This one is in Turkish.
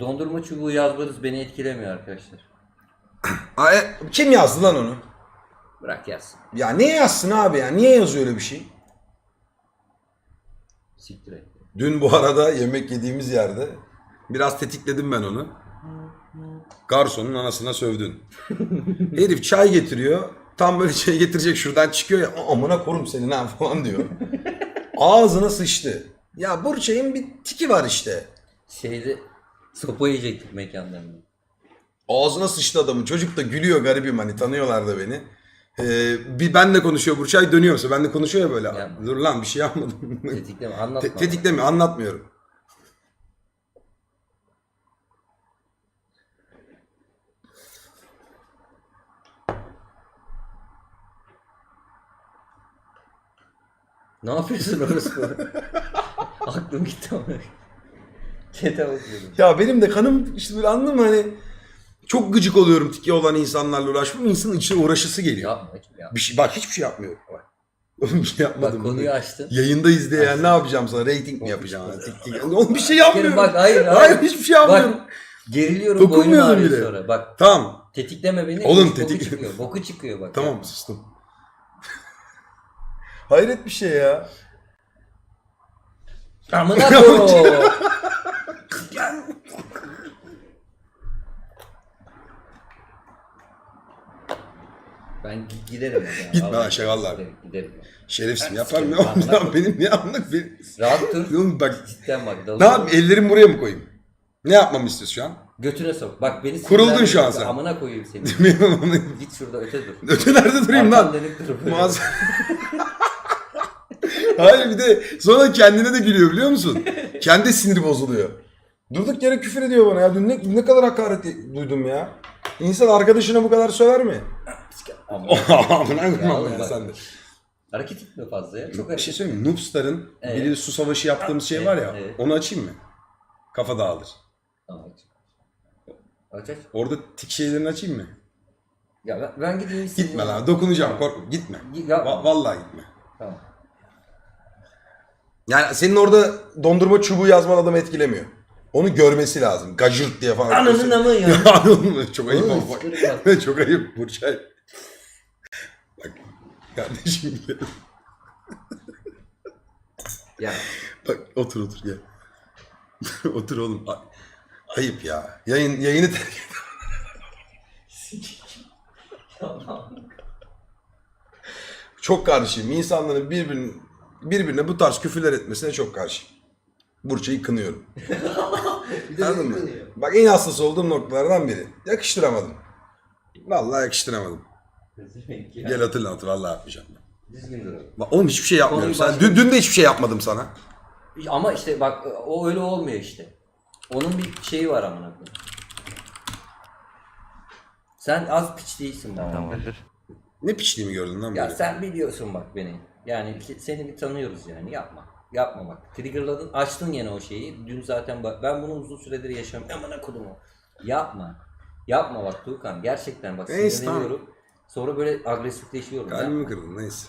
Dondurma çubuğu yazmanız beni etkilemiyor arkadaşlar. Aa, e, kim yazdı lan onu? Bırak yazsın. Ya niye yazsın abi ya? Niye yazıyor öyle bir şey? Siktir et. Dün bu arada yemek yediğimiz yerde biraz tetikledim ben onu. Garsonun anasına sövdün. Herif çay getiriyor. Tam böyle çay getirecek şuradan çıkıyor ya. "A- Amına korum senin ha falan diyor. Ağzına sıçtı. Ya Burçay'ın bir tiki var işte. Şeyde sopa yiyecektik mekanlarında. Ağzına sıçtı adamın. Çocuk da gülüyor garibim hani tanıyorlar da beni. Ee, bir benle konuşuyor Burçay dönüyorsa ben de konuşuyor ya böyle. Yapma. Dur lan bir şey yapmadım. Tetikleme anlatma. Te- tetiklemiyor anlatmıyorum. Ne yapıyorsun orası? Aklım gitti ama. Kete bakıyordum. Ya benim de kanım işte böyle anladın mı hani çok gıcık oluyorum tiki olan insanlarla uğraşmam. İnsanın içine uğraşısı geliyor. Yapma hiç yapma. Bir şey, bak hiçbir şey yapmıyorum. Bak. Oğlum bir şey Bak yapmadım. konuyu açtın. Yayında izleyen ne yapacağım sana? Rating mi yapacağım? Hani tik tik. Oğlum bir şey yapmıyorum. Bak hayır hayır. Hayır hiçbir şey yapmıyorum. Bak geriliyorum boynum ağrıyor bile. sonra. Bak Tamam. tetikleme beni. Oğlum, boku tetik- çıkıyor. Boku çıkıyor bak. Tamam sustum. Hayret bir şey ya. Amına koyayım. Ben gi- giderim. ya. Gitme Vallahi Ayşe, vallahi. Giderim. giderim. Şerefsin Ben yaparım ya. sikerim, ya benim ne anlık benim. Rahat dur. Oğlum bak Cidden bak. ne dalıyorum. yap ellerimi buraya mı koyayım? Ne yapmamı istiyorsun şu an? Götüne sok. Bak beni Kuruldun şu an sen. Amına koyayım seni. Git şurada öte dur. Öte nerede durayım Arkan lan? dur. Mağaza... Hayır bir de sonra kendine de gülüyor biliyor musun? Kendi siniri bozuluyor. Durduk yere küfür ediyor bana ya. Dün ne, ne kadar hakaret duydum ya. İnsan arkadaşına bu kadar söver mi? Amına. Ya bak. sen de. Hareket etme fazla ya. Çok Bir hareket. şey söyleyeyim mi? Noobstar'ın Evet. biri su savaşı yaptığımız şey var ya. Evet. Onu açayım mı? Kafa dağılır. Tamam, aç. Aç aç. Orada tik şeylerini açayım mı? Ya ben, ben gideyim. Gitme lan. Dokunacağım. Korkma. Gitme. Ya, Va- vallahi gitme. tamam. Yani senin orada dondurma çubuğu yazman adamı etkilemiyor. Onu görmesi lazım. Gajırt diye falan. Ananın amı ya. Anladın mı? Çok ayıp Oğlum, ama bak. Çok ayıp Burçay. Kardeşim benim. Ya Bak otur otur gel. otur oğlum. Ay- Ayıp ya. Yayın yayını terk et. Çok karşıyım. İnsanların birbirine, birbirine bu tarz küfürler etmesine çok karşıyım. Burçayı kınıyorum. bir de Anladın beni mı? kınıyor. Bak en hassas olduğum noktalardan biri. Yakıştıramadım. Vallahi yakıştıramadım. Gel hatırla hatır vallahi yapmayacağım. Düzgün dur. Bak oğlum hiçbir şey yapmıyorum. Konuyu Sen, başka- dün, dün de hiçbir şey yapmadım sana. Ama işte bak o öyle olmuyor işte. Onun bir şeyi var amına koyayım. Sen az piç değilsin bak tamam. Ne piçliğimi gördün lan Ya böyle? sen biliyorsun bak beni. Yani se- seni bir tanıyoruz yani yapma. Yapma bak. Triggerladın açtın yine o şeyi. Dün zaten bak ben bunu uzun süredir yaşıyorum. Amına kodumu. Yapma. Yapma bak Tuğkan. Gerçekten bak Neyse, sinirleniyorum. Sonra böyle agresifleşiyorum. Kalbimi kırdın neyse.